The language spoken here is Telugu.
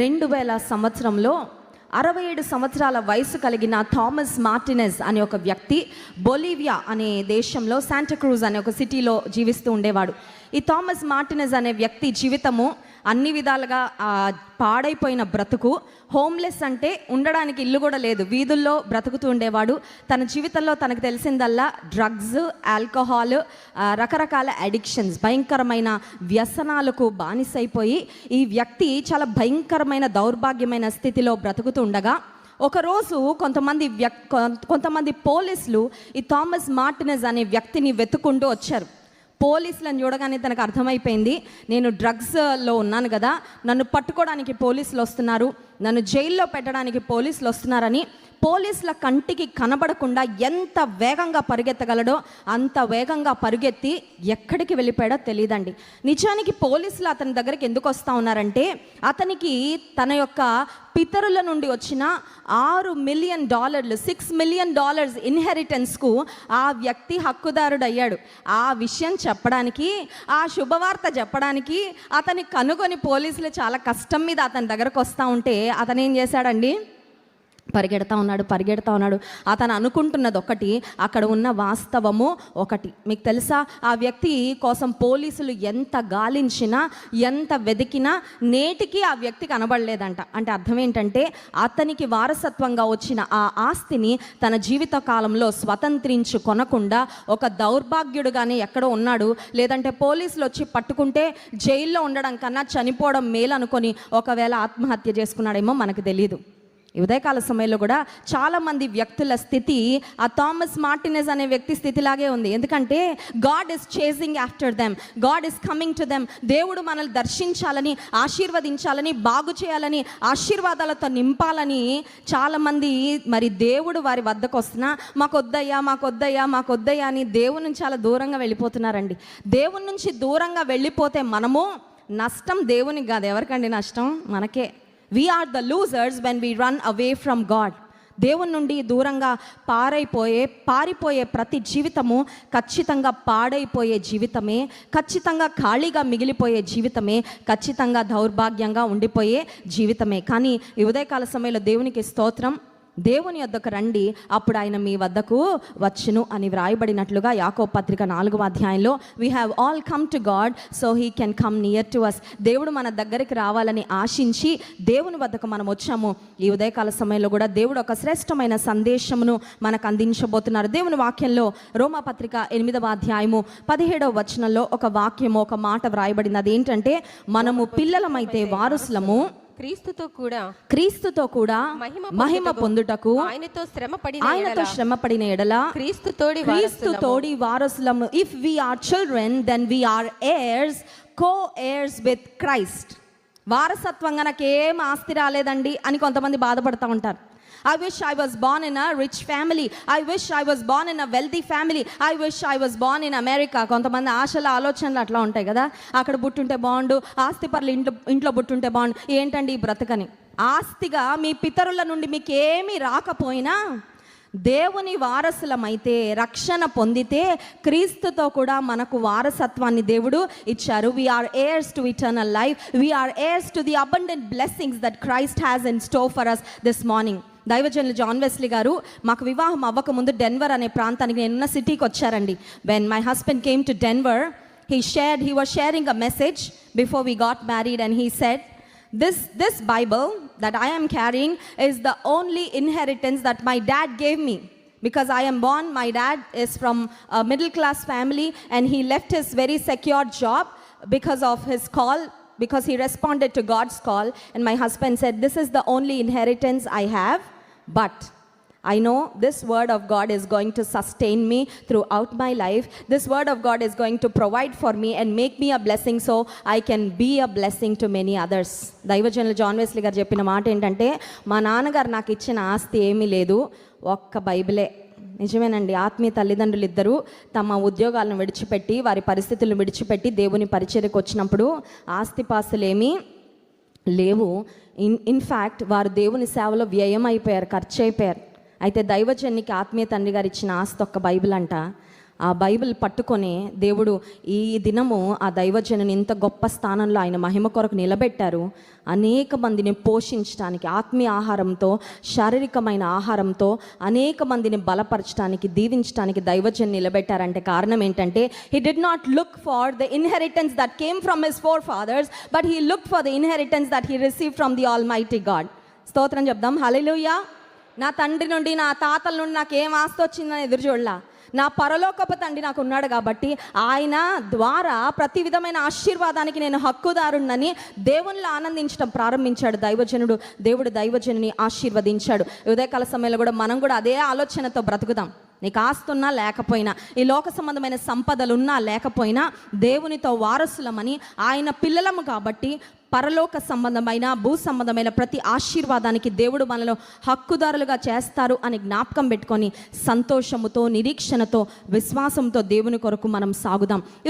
రెండు వేల సంవత్సరంలో అరవై ఏడు సంవత్సరాల వయసు కలిగిన థామస్ మార్టినెస్ అనే ఒక వ్యక్తి బొలీవియా అనే దేశంలో శాంటక్రూజ్ అనే ఒక సిటీలో జీవిస్తూ ఉండేవాడు. ఈ థామస్ మార్టినెస్ అనే వ్యక్తి జీవితము అన్ని విధాలుగా పాడైపోయిన బ్రతుకు. హోమ్లెస్ అంటే ఉండడానికి ఇల్లు కూడా లేదు. వీధుల్లో బ్రతుకుతూ ఉండేవాడు. తన జీవితంలో తనకు తెలిసిందల్లా డ్రగ్స్ ఆల్కహాల్ రకరకాల అడిక్షన్స్ భయంకరమైన వ్యసనాలకు బానిసైపోయి ఈ వ్యక్తి చాలా భయంకరమైన దౌర్భాగ్యమైన స్థితిలో బ్రతుకుతూ ఉండగా ఒకరోజు కొంతమంది వ్యక్ కొంతమంది పోలీసులు ఈ థామస్ మార్టినెస్ అనే వ్యక్తిని వెతుకుంటూ వచ్చారు. పోలీసులను చూడగానే తనకు అర్థమైపోయింది. నేను డ్రగ్స్లో ఉన్నాను కదా నన్ను పట్టుకోవడానికి పోలీసులు వస్తున్నారు. నన్ను జైల్లో పెట్టడానికి పోలీసులు వస్తున్నారని పోలీసుల కంటికి కనబడకుండా ఎంత వేగంగా పరిగెత్తగలడో అంత వేగంగా పరిగెత్తి ఎక్కడికి వెళ్ళిపోయాడో తెలియదండి నిజానికి పోలీసులు అతని దగ్గరికి ఎందుకు వస్తూ ఉన్నారంటే అతనికి తన యొక్క పితరుల నుండి వచ్చిన ఆరు మిలియన్ డాలర్లు సిక్స్ మిలియన్ డాలర్స్ ఇన్హెరిటెన్స్కు ఆ వ్యక్తి హక్కుదారుడు అయ్యాడు ఆ విషయం చెప్పడానికి ఆ శుభవార్త చెప్పడానికి అతని కనుగొని పోలీసులు చాలా కష్టం మీద అతని దగ్గరకు వస్తూ ఉంటే అతను ఏం చేశాడండి? పరిగెడతా ఉన్నాడు పరిగెడతా ఉన్నాడు. అతను అనుకుంటున్నది ఒకటి అక్కడ ఉన్న వాస్తవము ఒకటి. మీకు తెలుసా? ఆ వ్యక్తి కోసం పోలీసులు ఎంత గాలించినా ఎంత వెతికినా నేటికి ఆ వ్యక్తి కనబడలేదంట. అంటే అర్థం ఏంటంటే అతనికి వారసత్వంగా వచ్చిన ఆ ఆస్తిని తన జీవిత కాలంలో స్వతంత్రించు కొనకుండా ఒక దౌర్భాగ్యుడుగానే ఎక్కడో ఉన్నాడు. లేదంటే పోలీసులు వచ్చి పట్టుకుంటే జైల్లో ఉండడం కన్నా చనిపోవడం మేలు అనుకొని ఒకవేళ ఆత్మహత్య చేసుకున్నాడేమో మనకు తెలియదు ఈ ఉదయకాల సమయంలో కూడా చాలామంది వ్యక్తుల స్థితి ఆ థామస్ మార్టినెస్ అనే వ్యక్తి స్థితిలాగే ఉంది. ఎందుకంటే God is chasing after them God is coming to them దేవుడు మనల్ని దర్శించాలని ఆశీర్వదించాలని బాగు చేయాలని ఆశీర్వాదాలతో నింపాలని చాలామంది మరి దేవుడు వారి వద్దకు వస్తున్నా మాకు వద్దయ్యా మాకు వద్దయ్యా మాకు వద్దయ్యా అని దేవుని నుంచి చాలా దూరంగా వెళ్ళిపోతున్నారండి. దేవుని నుంచి దూరంగా వెళ్ళిపోతే మనము నష్టం దేవునికి కాదు. ఎవరికండి నష్టం? మనకే. We are the losers when we run away from God దేవుని నుండి దూరంగా పారైపోయే పారిపోయే ప్రతి జీవితము ఖచ్చితంగా పాడైపోయే జీవితమే ఖచ్చితంగా ఖాళీగా మిగిలిపోయే జీవితమే ఖచ్చితంగా దౌర్భాగ్యంగా ఉండిపోయే జీవితమే. కానీ ఈ ఉదయకాల సమయంలో దేవునికి స్తోత్రం. దేవుని వద్దకు రండి. అప్పుడు ఆయన మీ వద్దకు వచ్చును అని వ్రాయబడినట్లుగా యాకో పత్రిక నాలుగవ అధ్యాయంలో we have all come to God so he can come near to us దేవుడు మన దగ్గరికి రావాలని ఆశించి దేవుని వద్దకు మనం వచ్చాము. ఈ ఉదయకాల సమయంలో కూడా దేవుడు ఒక శ్రేష్టమైన సందేశమును మనకు అందించబోతున్నారు. దేవుని వాక్యంలో రోమా పత్రిక ఎనిమిదవ అధ్యాయము పదిహేడవ వచనంలో ఒక వాక్యము ఒక మాట వ్రాయబడింది అదేంటంటే మనము పిల్లలమైతే వారసులము క్రీస్తుతో కూడా క్రీస్తుతో కూడా మహిమ మహిమ పొందుటకు ఆయనతో శ్రమ పడిన ఆయనతో శ్రమ పడిన ఎడల క్రీస్తు తోడి క్రీస్తు తోడి వారసులము. If we are children then we are heirs co heirs with Christ వారసత్వంగా నాకేం ఆస్తి రాలేదండి అని కొంతమంది బాధపడుతూ ఉంటారు. I wish I was born in a rich family I wish I was born in a wealthy family I wish I was born in America కొంతమంది ఆశల ఆలోచనలు అట్లా ఉంటాయి కదా. అక్కడ పుట్టుంటే బాగుండు ఆస్తి పర్లు ఇంట్లో ఇంట్లో బుట్టుంటే బాగుండు. ఏంటండి ఈ బ్రతకని? ఆస్తిగా మీ పితరుల నుండి మీకు ఏమీ రాకపోయినా దేవుని వారసులమైతే రక్షణ పొందితే క్రీస్తుతో కూడా మనకు వారసత్వాన్ని దేవుడు ఇచ్చారు. We are heirs to eternal life we are heirs to the abundant blessings that Christ has in store for us this morning దైవజనులు జాన్ వెస్లీ గారు మాకు వివాహం అవ్వకముందు డెన్వర్ అనే ప్రాంతానికి నేనున్న సిటీకి వచ్చారండి when my husband came to Denver he shared he was sharing a message before we got married and he said this this bible that i am carrying is the only inheritance that my dad gave me because i am born my dad is from a middle class family and he left his very secure job because of his call because he responded to god's call and my husband said this is the only inheritance i have But I know this word of God is going to sustain me throughout my life this word of God is going to provide for me and make me a blessing so I can be a blessing to many others దైవజనులు జాన్ వెస్లీ గారు చెప్పిన మాట ఏంటంటే మా నాన్నగారు నాకు ఇచ్చిన ఆస్తి ఏమీ లేదు ఒక్క బైబిలే. నిజమేనండి ఆత్మీయ తల్లిదండ్రులు ఇద్దరూ తమ ఉద్యోగాలను విడిచిపెట్టి వారి పరిస్థితులను విడిచిపెట్టి దేవుని పరిచర్యకు వచ్చినప్పుడు ఆస్తిపాస్తులేమీ లేవు. ఇన్ ఇన్ఫ్యాక్ట్ వారు దేవుని సేవలో వ్యయం అయిపోయారు ఖర్చు అయిపోయారు అయితే దైవజన్నికి ఆత్మీయ తండ్రి గారు ఇచ్చిన ఆస్తి ఒక్క బైబిల్ అంట. ఆ బైబిల్ పట్టుకొని దేవుడు ఈ దినము ఆ దైవజనుని ఇంత గొప్ప స్థానంలో ఆయన మహిమ కొరకు నిలబెట్టారు. అనేక మందిని పోషించడానికి ఆత్మీయ ఆహారంతో శారీరకమైన ఆహారంతో అనేక మందిని బలపరచడానికి దీవించడానికి దైవజన్ నిలబెట్టారంటే కారణం ఏంటంటే he did not look for the inheritance that came from his forefathers but he look for the inheritance that he receive from the almighty God స్తోత్రం చెప్దాం. హల్లెలూయా నా తండ్రి నుండి నా తాతల నుండి నాకు ఏం ఆస్తి వచ్చిందని ఎదురు చూడలా? నా పరలోకపు తండ్రి నాకు ఉన్నాడు కాబట్టి ఆయన ద్వారా ప్రతి విధమైన ఆశీర్వాదానికి నేను హక్కుదారుణ్ణని దేవునిలో ఆనందించడం ప్రారంభించాడు దైవజనుడు. దేవుడు దైవజనుని ఆశీర్వదించాడు. ఉదయకాల సమయంలో కూడా మనం కూడా అదే ఆలోచనతో బ్రతుకుదాం. నీకు ఆస్తున్నా లేకపోయినా ఈ లోక సంబంధమైన సంపదలున్నా లేకపోయినా దేవునితో వారసులమని ఆయన పిల్లలము కాబట్టి పరలోక సంబంధమైన భూ సంబంధమైన ప్రతి ఆశీర్వాదానికి దేవుడు మనలో హక్కుదారులుగా చేస్తారు అని జ్ఞాపకం పెట్టుకొని సంతోషముతో నిరీక్షణతో విశ్వాసంతో దేవుని కొరకు మనం సాగుదాం.